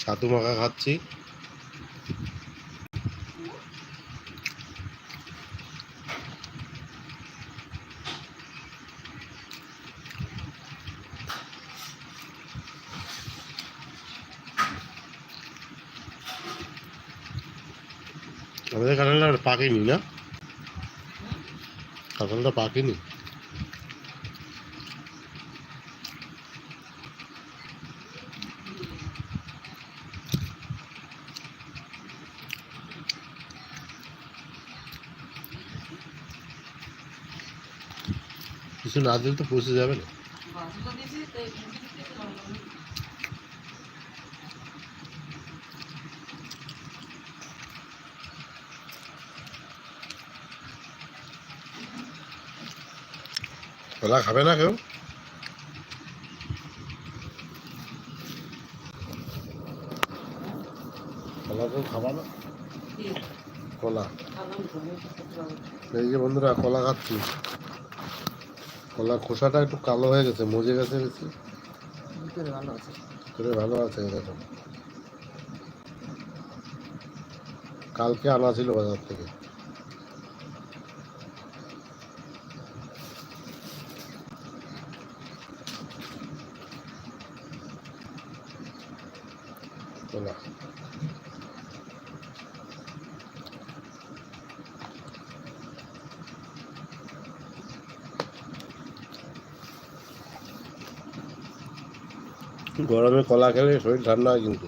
ছাতু মাখা খাচ্ছি। আমাদের কাঁঠালটা পাকেনি না? কাঁঠালটা পাকেনি? না দিলে তো পৌঁছে যাবে না। কলা খাবে না কেউ? কলা কেউ খাবা না? কলা। এই যে বন্ধুরা কলা খাচ্ছি। কলার খোসাটা একটু কালো হয়ে গেছে মজে গেছে বেশি? ভিতরে ভালো আছে। ভিতরে ভালো আছে এরকম দেখো। কালকে আনা ছিল বাজার থেকে কলা গরমে কলা খেলে শরীর ঠান্ডা হয় কিন্তু।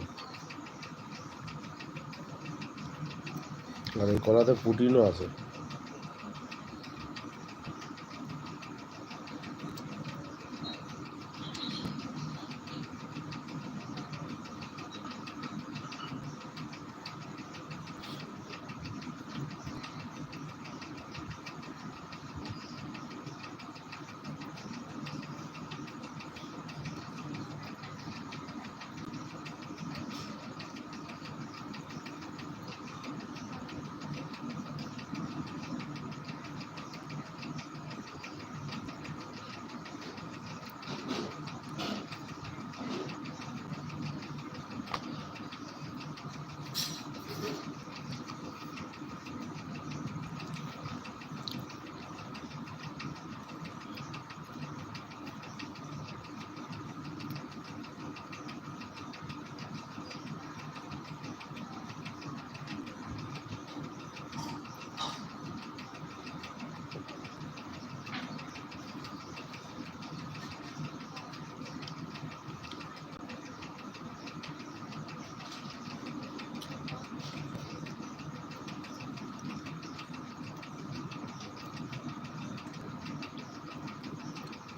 আর এই কলাতে প্রোটিনও আছে।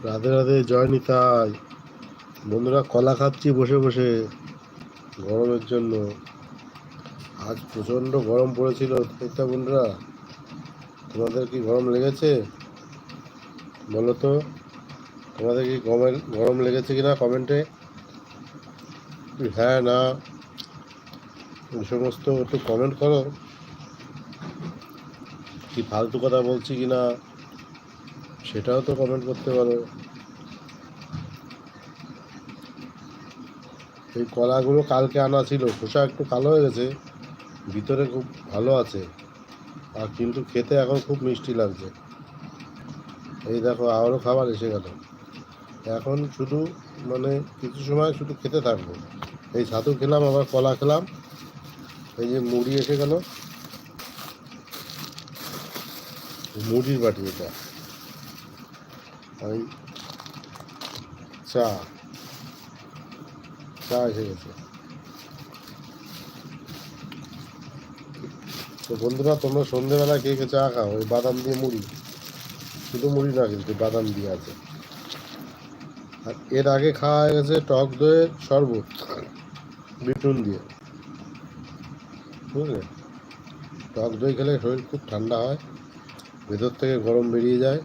রাধে রাধে, জয় নিতাই। বন্ধুরা, কলা খাচ্ছি বসে বসে গরমের জন্য। আজ প্রচণ্ড গরম পড়েছিল। একটা বন্ধুরা, তোমাদের কি গরম লেগেছে? বলো তো, তোমাদের কি গরম গরম লেগেছে কিনা কমেন্টে হ্যাঁ না। এই সমস্ত একটু কমেন্ট করো। কি ফালতু কথা বলছি কিনা? সেটাও তো কমেন্ট করতে পারো। এই কলাগুলো কালকে আনা ছিল, খোসা একটু কালো হয়ে গেছে, ভিতরে খুব ভালো আছে। আর কিন্তু খেতে এখন খুব মিষ্টি লাগছে। এই দেখো, আবারও খাবার এসে গেল। এখন শুধু মানে কিছু সময় শুধু খেতে থাকব। এই ছাতু খেলাম, আবার কলা খেলাম। এই যে মুড়ি এসে গেল। মুড়ির বাটি এটা। ওই চা। চা এসে গেছে। তো বন্ধুরা, তোমরা সন্ধেবেলা কে কে চা খাও? ওই বাদাম দিয়ে মুড়ি। শুধু মুড়ি না, কিন্তু বাদাম দিয়ে আছে। আর এর আগে খাওয়া হয়ে গেছে টক দইয়ের শরবত, বিটুন দিয়ে। বুঝলে? টক দই খেলে শরীর খুব ঠান্ডা হয়, ভেতর থেকে গরম বেরিয়ে যায়।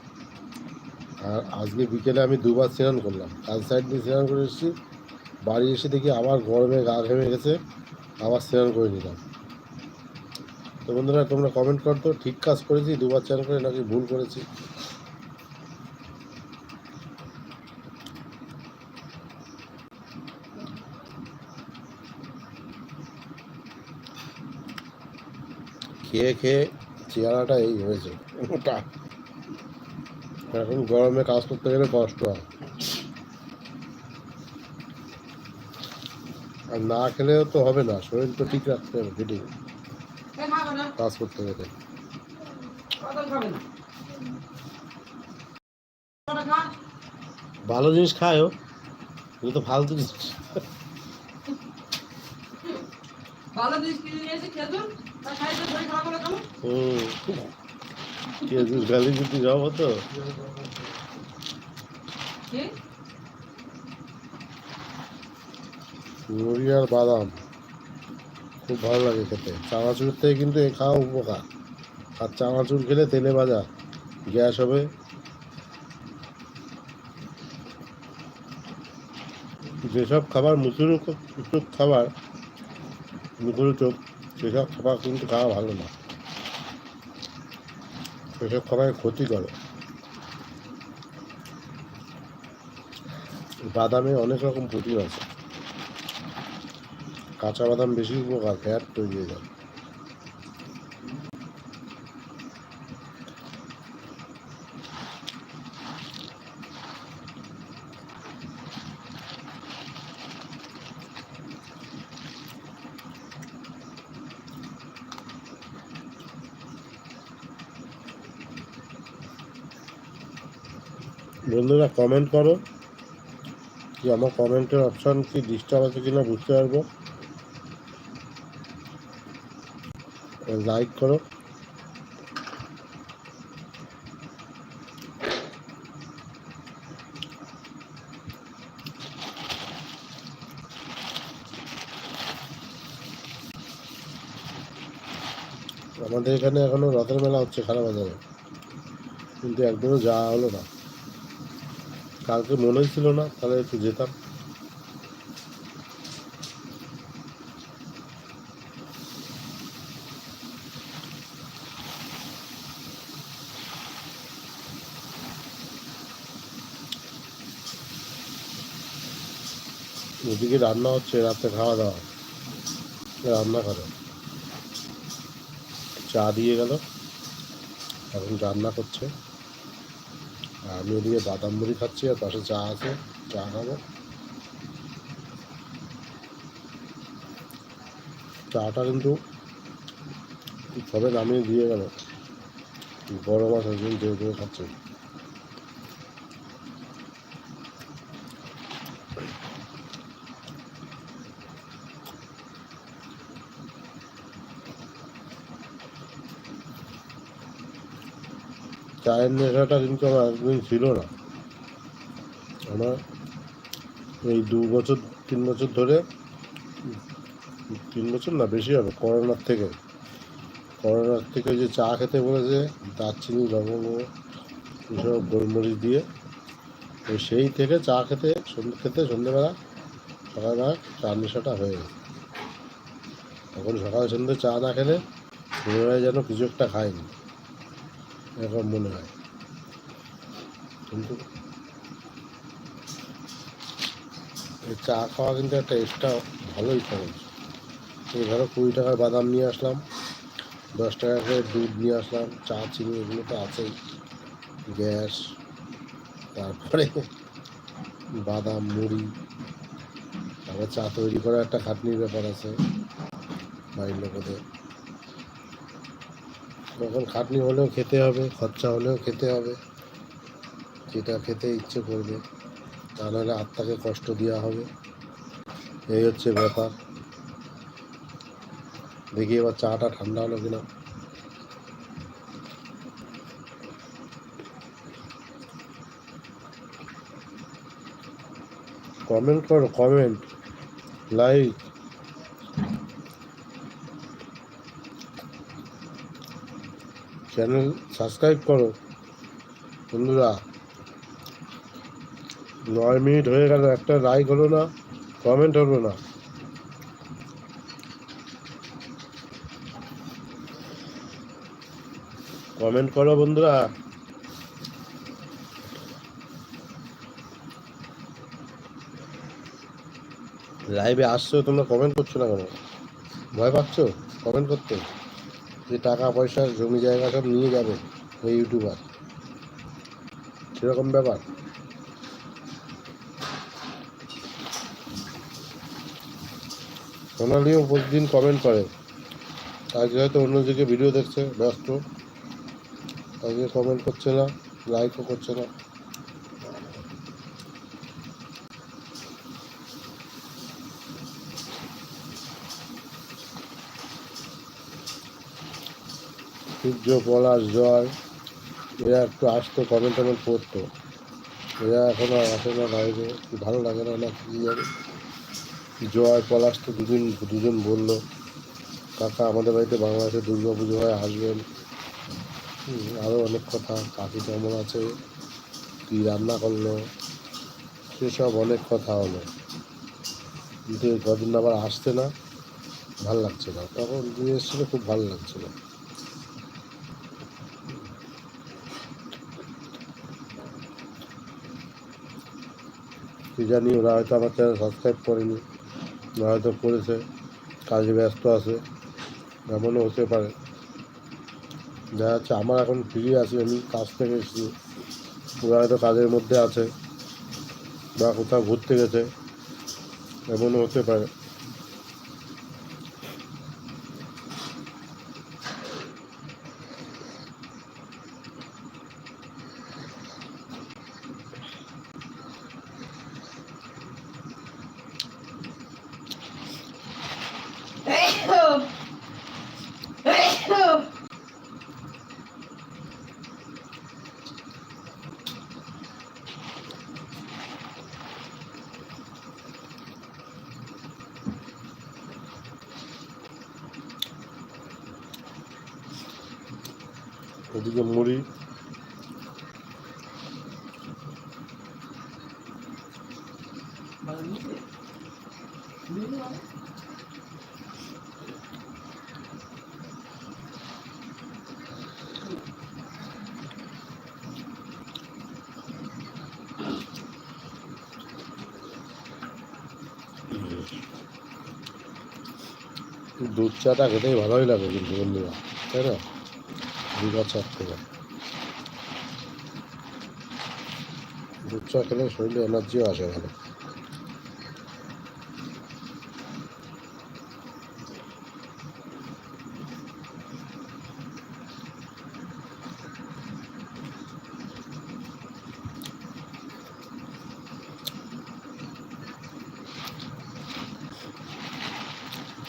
আর আজকে বিকেলে আমি দুবার স্নান করলাম। কাল সাইড দিয়ে স্নান করে এসেছি। বাড়ি এসে দেখি আবার গরমে গা ঘেমে গেছে, আবার স্নান করে নিলাম। তো বন্ধুরা, তোমরা কমেন্ট করতো ঠিক কাজ করেছি, দুবার স্নান করে নাকি ভুল করেছি? খেয়ে খেয়ে চেহারাটা এই হয়েছে। ওটা এখন গরমে কাজ করতে গেলে কষ্ট হয়। আর না খেলেও তো হবে না শরীর তো ঠিক রাখতে হবে ফিটিং কাজ করতে গেলে। ভালো জিনিস খায়ও এগুলো তো ফালতু জিনিস। ভালো জিনিস কিনে নিয়ে এসে খেতুন হুম। খেজুর গালি যদি যাব তো? মুড়ি আর বাদাম। খুব ভালো লাগে খেতে। চানাচুর থেকে কিন্তু এ খাওয়া উপকার। আর চানাচুর খেলে তেলে ভাজা গ্যাস হবে। যেসব খাবার চোখ খাবার মুসুর চোখ সেসব খাবার কিন্তু খাওয়া ভালো না। সেসব খাবার ক্ষতি করে। বাদামে অনেক রকম প্রোটিন আছে। কাঁচা বাদাম বেশি উপকার ফ্যাট তৈরি হয়ে যায়। বন্ধুরা কমেন্ট করো কি আমার কমেন্টের অপশান কি ডিস্টার্ব আছে কিনা বুঝতে পারব। লাইক করো। আমাদের এখানে এখনও রথের মেলা হচ্ছে খারাপ বাজারে কিন্তু একদিনও যাওয়া হলো না। কালকে মনেই ছিল না, তাহলে একটু যেতাম। ওদিকে রান্না হচ্ছে, রাতে খাওয়া দাওয়া। রান্না করে। চা দিয়ে গেল, এখন রান্না করছে। আর আমি ওদিকে বাদাম মুড়ি খাচ্ছি, আর পাশে চা আছে, চা খাব। চাটা কিন্তু সবে নামিয়ে দিয়ে গেল। বড় মাছ একজন দিয়ে দিয়ে খাচ্ছে। চায়ের নেশাটা কিন্তু আমার একদিন ছিল না। আমার এই দু বছর, তিন বছর ধরে, তিন বছর না, বেশি হবে, করোনার থেকে। করোনার থেকে যে চা খেতে বলেছে, দারচিনি, লবঙ্গ, এসব গোলমরিচ দিয়ে, তো সেই থেকে চা খেতে খেতে সন্ধ্যেবেলা সকালবেলা চা নেশাটা হয়ে গেছে। তখন সকাল সন্ধ্যে চা না খেলে হয় যেন কিছু একটা খায়নি এরকম মনে হয়। কিন্তু এই চা খাওয়া কিন্তু একটা এক্সট্রা ভালোই খরচ। এই ধরো কুড়ি টাকার বাদাম নিয়ে আসলাম, দশ টাকা করে দুধ নিয়ে আসলাম, চা, চিনি এগুলো তো আছেই। গ্যাস, তারপরে বাদাম, মুড়ি, তারপর চা তৈরি করার একটা খাটনির ব্যাপার আছে বাড়ির লোকেদের। তখন খাটনি হলেও খেতে হবে, খরচা হলেও খেতে হবে। যেটা খেতে ইচ্ছে করবে, তা নাহলে আত্মাকে কষ্ট দেওয়া হবে। এই হচ্ছে ব্যাপার। দেখি এবার চাটা ঠান্ডা হলো কিনা। কমেন্ট করো, কমেন্ট। লাইক। চ্যানেল সাবস্ক্রাইব করো। বন্ধুরা, নয় মিনিট হয়ে গেল, একটা লাইক হলো না কমেন্ট হলো না। কমেন্ট করো বন্ধুরা। লাইভে আসছো, তোমরা কমেন্ট করছ না কেন? ভয় পাচ্ছ? কমেন্ট করতে? যে টাকা পয়সা, জমি জায়গা সব নিয়ে যাবে ওই ইউটিউবার। সেরকম ব্যাপার। সোনালিও প্রতিদিন কমেন্ট করে। আজকে হয়তো অন্যদিকে ভিডিও দেখছে, ব্যস্ত। আজকে কমেন্ট করছে না লাইকও করছে না। সূর্য, পলাশ জয় এরা একটু আসতো কমেন্ট টমেন্ট করতো এরা এখন আর আসে না বাইরে ভালো লাগে না না কী জানি। জয়, পলাশ তো দুদিন দুজন বলল, কাকা আমাদের বাড়িতে বাংলাদেশে দুর্গা পুজো হয়, আসবেন। আরও অনেক কথা, কাকি কেমন আছে, কী রান্না করল, সেসব অনেক কথা হলো। কিন্তু এই কদিন আবার আসছে না, ভালো লাগছে না। তখন দিয়ে এসেছিল, খুব ভালো লাগছিল। কি জানি, ওরা হয়তো আমার চ্যানেল সাবস্ক্রাইব করেনি ওরা হয়তো করেছে, কাজে ব্যস্ত আছে, এমনও হতে পারে। দেখা যাচ্ছে, আমার এখন ফ্রি আছি আমি, কাজ থেকে এসেছি। ওরা হয়তো কাজের মধ্যে আছে, বা কোথাও ঘুরতে গেছে, এমনও হতে পারে। ওদিকে মুড়ি। দুধ চাটা খেতেই ভালোই লাগে কিন্তু বন্ধুরা তাই না? চার থেকে। দুধ চা খেলে শরীরে এনার্জিও আসে ভালো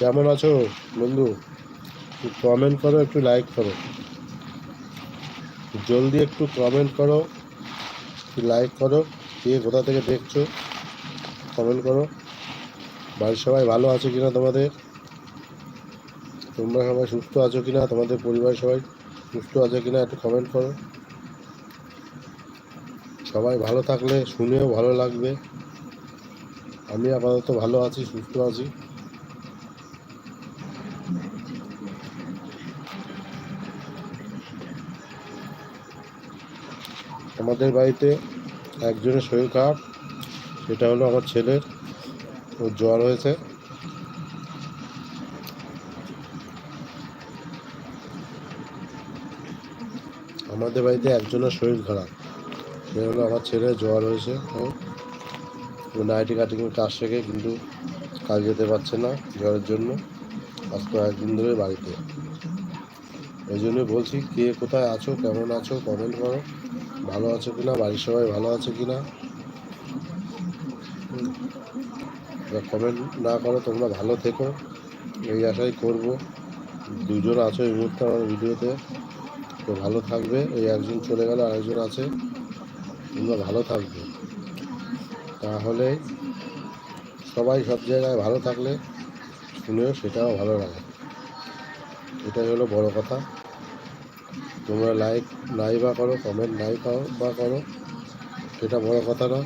কেমন আছো বন্ধু? কমেন্ট করো, একটু লাইক করো। জলদি একটু কমেন্ট করো লাইক করো, কে কোথা থেকে দেখছ কমেন্ট করো। বাড়ির সবাই ভালো আছে কিনা তোমাদের? তোমরা সবাই সুস্থ আছো কিনা? তোমাদের পরিবার সবাই সুস্থ আছে কিনা একটু কমেন্ট করো। সবাই ভালো থাকলে শুনেও ভালো লাগবে। আমি আপাতত ভালো আছি, সুস্থ আছি। আমাদের বাড়িতে একজনের শরীর খারাপ, সেটা হলো আমার ছেলের। ওর জ্বর হয়েছে। আমাদের বাড়িতে একজনের শরীর খারাপ, সে হলো আমার ছেলের জ্বর হয়েছে। ও ও নাইটি কাটিংয়ের কাজ শেখে, কিন্তু কাজ যেতে পারছে না জ্বরের জন্য। আজ কয়েকদিন ধরে বাড়িতে। এই জন্য বলছি, কে কোথায় আছো, কেমন আছো কমেন্ট করো। ভালো আছো কিনা? বাড়ির সবাই ভালো আছে কিনা? কমেন্ট না করো, তোমরা ভালো থেকো। এই আশাই করব। দুজন আছো এই মুহূর্তে আমার ভিডিওতে। তো ভালো থাকবে। এই একজন চলে গেল, আরেকজন আছে। তোমরা ভালো থাকবে। তাহলে সবাই সব জায়গায় ভালো থাকলে শুনেও সেটাও ভালো লাগে। এটাই হলো বড় কথা। তোমরা লাইক নাই বা করো কমেন্ট নাই করো বা করো। সেটা বড় কথা না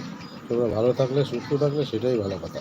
তোমরা ভালো থাকলে, সুস্থ থাকলে, সেটাই ভালো কথা।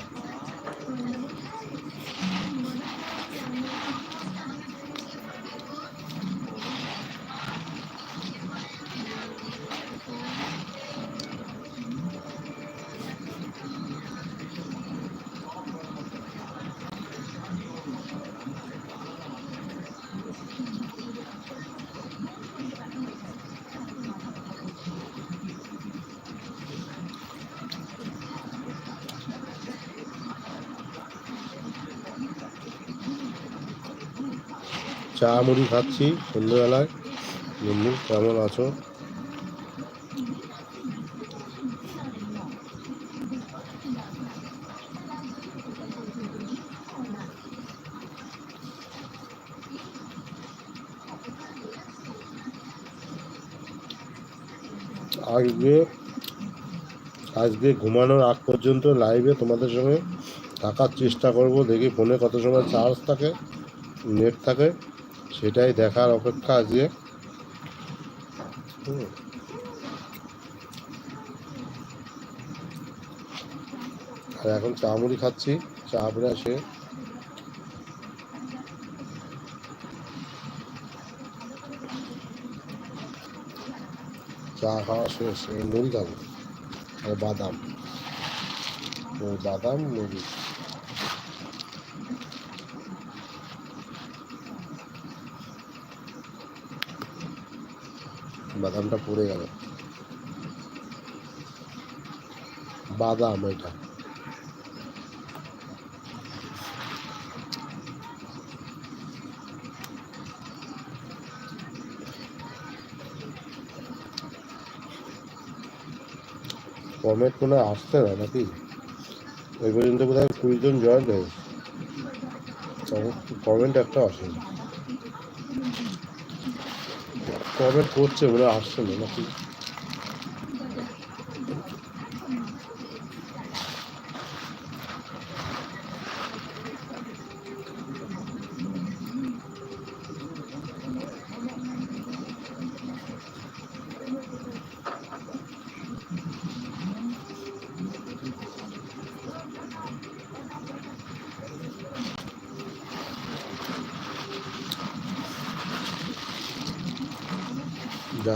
চা মুড়ি খাচ্ছি সন্ধ্যেবেলায়। বন্ধু, কেমন আছো? আজকে আজকে ঘুমানোর আগ পর্যন্ত লাইভে তোমাদের সঙ্গে থাকার চেষ্টা করব। দেখি ফোনে কত সময় চার্জ থাকে নেট থাকে। সেটাই দেখার অপেক্ষা হুম। আর এখন চা মুড়ি খাচ্ছি, চা সে চা খাওয়া শেষ মুড়ি খাব। আর বাদাম। বাদাম, মুড়ি। বাদামটা পড়ে গেল। বাদাম এটা। কমেন্ট কোনো আসছে না নাকি? ওই পর্যন্ত বোধ হয় কুড়ি জন জয়েন হয়েছে। কমেন্ট একটা আসেনি। কমেন্ট করছে বলে আসছে নাকি?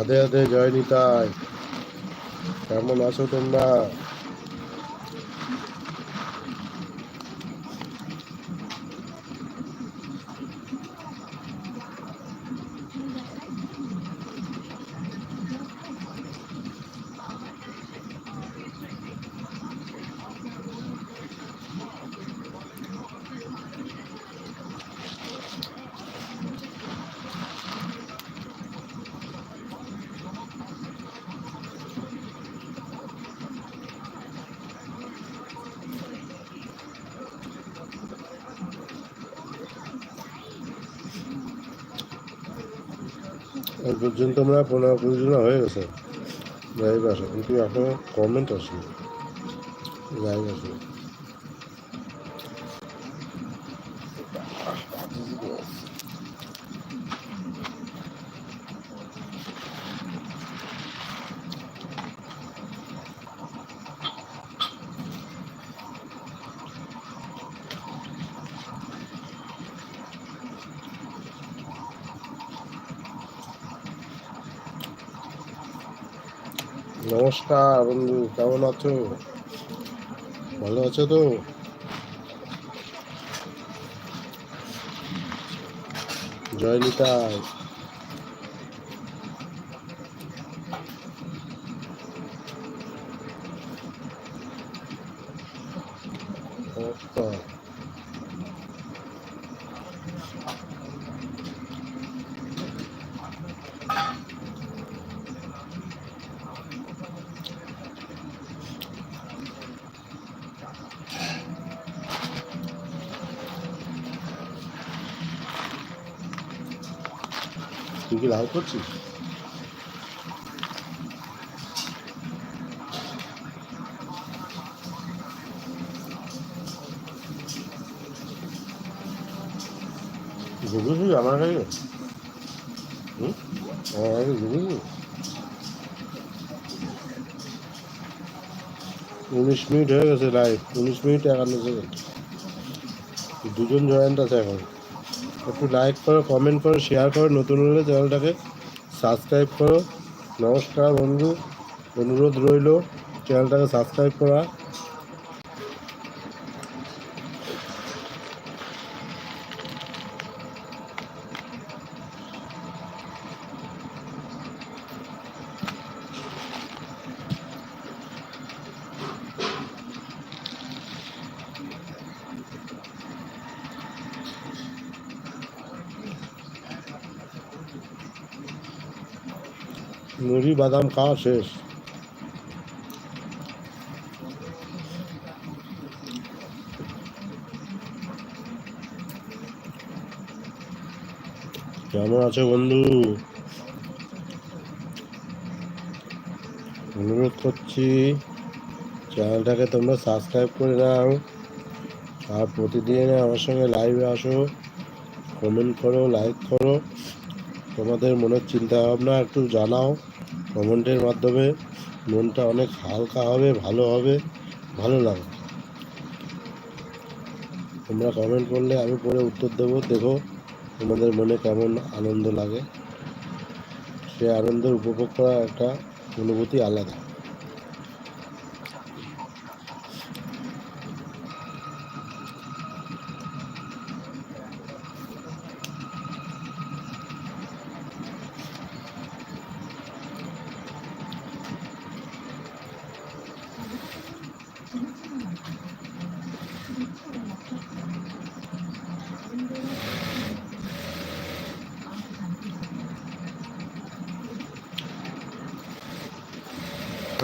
যাদে যাদে জয় নিতাই। কেমন আছো তোমরা? এই পর্যন্ত আমরা পনেরো কুড়ি জন হয়ে গেছে। লাইভ আসে। কিন্তু এখনও কমেন্ট আসে লাইভ আসে। নমস্কার বন্ধু কেমন আছো? ভালো আছো তো? জয় নিতাই। লাইভ করছিস ঘুমিয়েছিস আমার কাছে? হুম? আমার কাছে ঘুমিয়েছিস উনিশ মিনিট হয়ে গেছে লাইভ উনিশ মিনিট একান্ন দুজন জয়েন্ট আছে এখন। একটু লাইক করো কমেন্ট করো শেয়ার করো, নতুন হলে চ্যানেলটাকে সাবস্ক্রাইব করো। নমস্কার বন্ধু, অনুরোধ রইল, চ্যানেলটাকে সাবস্ক্রাইব করা। বাদাম খাওয়া শেষ। কেমন আছো বন্ধু? অনুরোধ করছি, চ্যানেলটাকে তোমরা সাবস্ক্রাইব করে নাও। আর প্রতিদিন আমার সঙ্গে লাইভে আসো কমেন্ট করো লাইক করো। তোমাদের মনের চিন্তা ভাবনা একটু জানাও। কমেন্টের মাধ্যমে মনটা অনেক হালকা হবে, ভালো হবে, ভালো লাগবে। তোমরা কমেন্ট করলে আমি পরে উত্তর দেবো। দেখো তোমাদের মনে কেমন আনন্দ লাগে। সে আনন্দের উপভোগ করা একটা অনুভূতি আলাদা।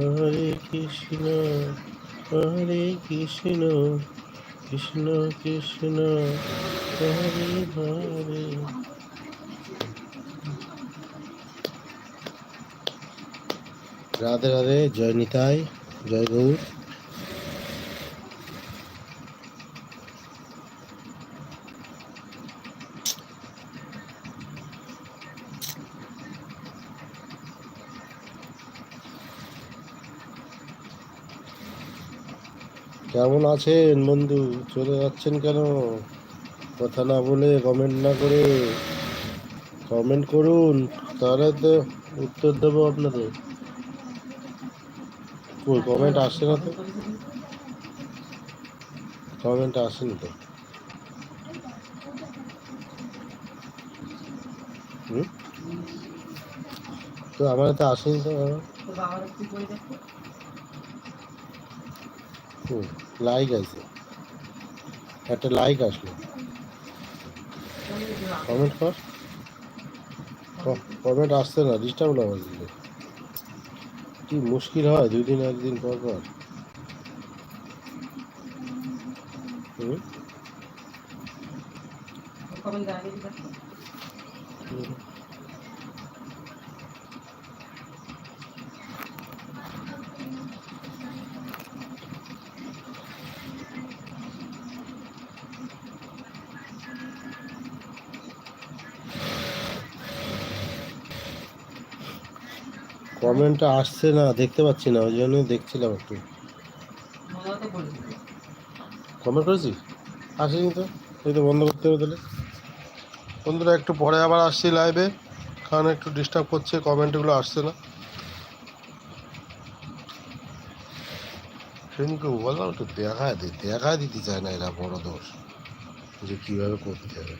হরে কৃষ্ণ হরে কৃষ্ণ কৃষ্ণ কৃষ্ণ হরে হরে। রাধে রাধে জয় নিতাই জয় গৌর। কেমন আছেন বন্ধু? চলে যাচ্ছেন কেন? কথা না বলে কমেন্ট না করে কমেন্ট করুন। তাহলে তো উত্তর দেবো আপনাদের। কই কমেন্ট আসছে না তো? কমেন্ট আসেনি তো? তো আমার তো আসেনি তো। দেখো লাইক আছে। একটা লাইক আসলো। কমেন্ট কর। কমেন্ট আসছে না ডিস্টার্ব আমার দিলে কি মুশকিল হয় দুই দিন একদিন পর পর। হুম? কমেন্টটা আসছে না, দেখতে পাচ্ছি না, ওই জন্য দেখছিলাম একটু। কমেন্ট করেছিস? আসেনি তো? এই তো বন্ধ করতে হবে তাহলে। বন্ধুরা, একটু পরে আবার আসছি লাইভে কারণ একটু ডিস্টার্ব করছে কমেন্টগুলো আসছে না। সেদিনকে বললাম, একটু দেখা দিতে দেখা দিতে চায় না এরা বড় দোষ। যে কীভাবে করতে হবে?